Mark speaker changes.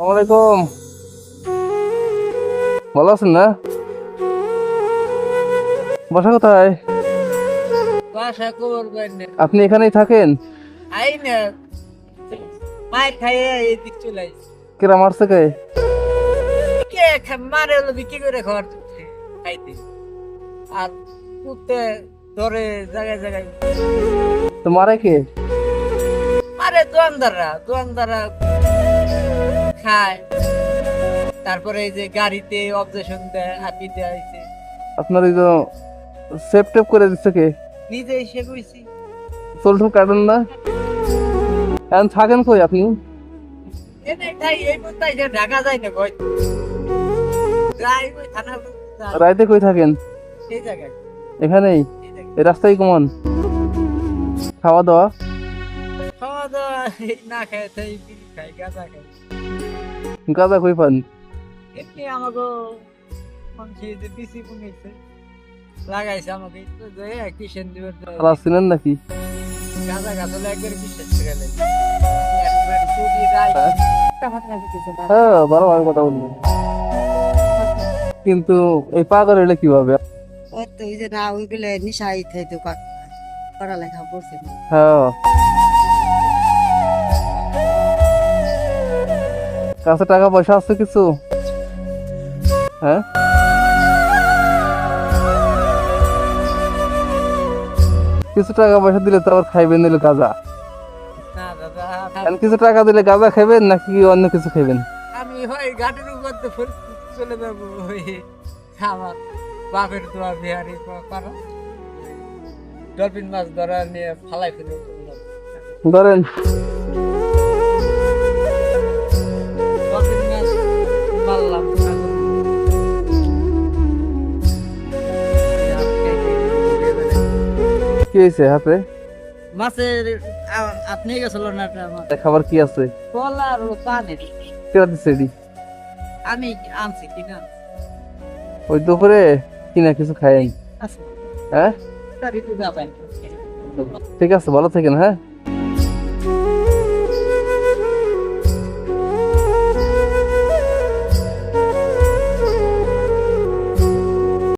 Speaker 1: আসসালামাইকুম ভালো আছেন না? বাসা কোথায়? আপনি এখানেই থাকেন? কেরা মারছে কে?
Speaker 2: মারে হলো বিক্রি করে খাওয়ার খাইতে। আর কুত্তে ধরে জায়গায় জায়গায়।
Speaker 1: তো মারে কে?
Speaker 2: মারে দোয়ানদাররা। দোয়ানদাররা খায়। তারপরে এই যে গাড়িতে অবজেশন দেয় হাতিতে আইছে
Speaker 1: আপনার এই যে টেপ করে দিচ্ছে কে?
Speaker 2: নিজে এসে কইছি
Speaker 1: কাটেন না। এখন থাকেন কই আপনি?
Speaker 2: ঢাকা যায় না কই?
Speaker 1: রাইতে কই থাকেন? এখানেই?
Speaker 2: এই
Speaker 1: রাস্তায় কমন? খাওয়া দাওয়া?
Speaker 2: খাওয়া দাওয়া না খাই খাই গাঁজা খাই
Speaker 1: গাঁজা কই পান
Speaker 2: এমনি আমাকে মানুষ যে পিসি বুনেছে লাগাইছে আমাকে তো যে কিষেন দিবের
Speaker 1: খালাস ছিলেন নাকি?
Speaker 2: গাঁজা হলে একবার বিশ্বাস করে একবার চুরি
Speaker 1: হ্যাঁ? হ্যাঁ বারো ভাবে কথা বলব। কিন্তু এই পাগল এলে কীভাবে?
Speaker 3: ওই তো ওই যে না ওইগুলো নিশাই পড়ালেখা করছে
Speaker 1: হ্যাঁ। কাছে টাকা পয়সা আছে কিছু? হ্যাঁ? কিছু টাকা পয়সা দিলে তো আবার খাইবেন নিলে গাঁজা। কিছু টাকা দিলে গাঁজা খাইবেন নাকি অন্য কিছু খাইবেন?
Speaker 2: আমি হয় ঘাটের উপর তো চলে যাব আমার বাপের দোয়া বিহারি পারা ডলফিন মাছ ধরা নিয়ে ফালাই ফেলে
Speaker 1: ধরেন। কি হয়েছে হাতে?
Speaker 2: মাছের আপনি গেছিল না
Speaker 1: খাবার কি আছে?
Speaker 2: কলা আর পানি
Speaker 1: কেরা দিচ্ছে দি
Speaker 2: আমি আনছি কিনা
Speaker 1: ওই দুপুরে কিনা কিছু খাই
Speaker 2: আছে
Speaker 1: হ্যাঁ? ঠিক আছে ভালো থাকেন হ্যাঁ?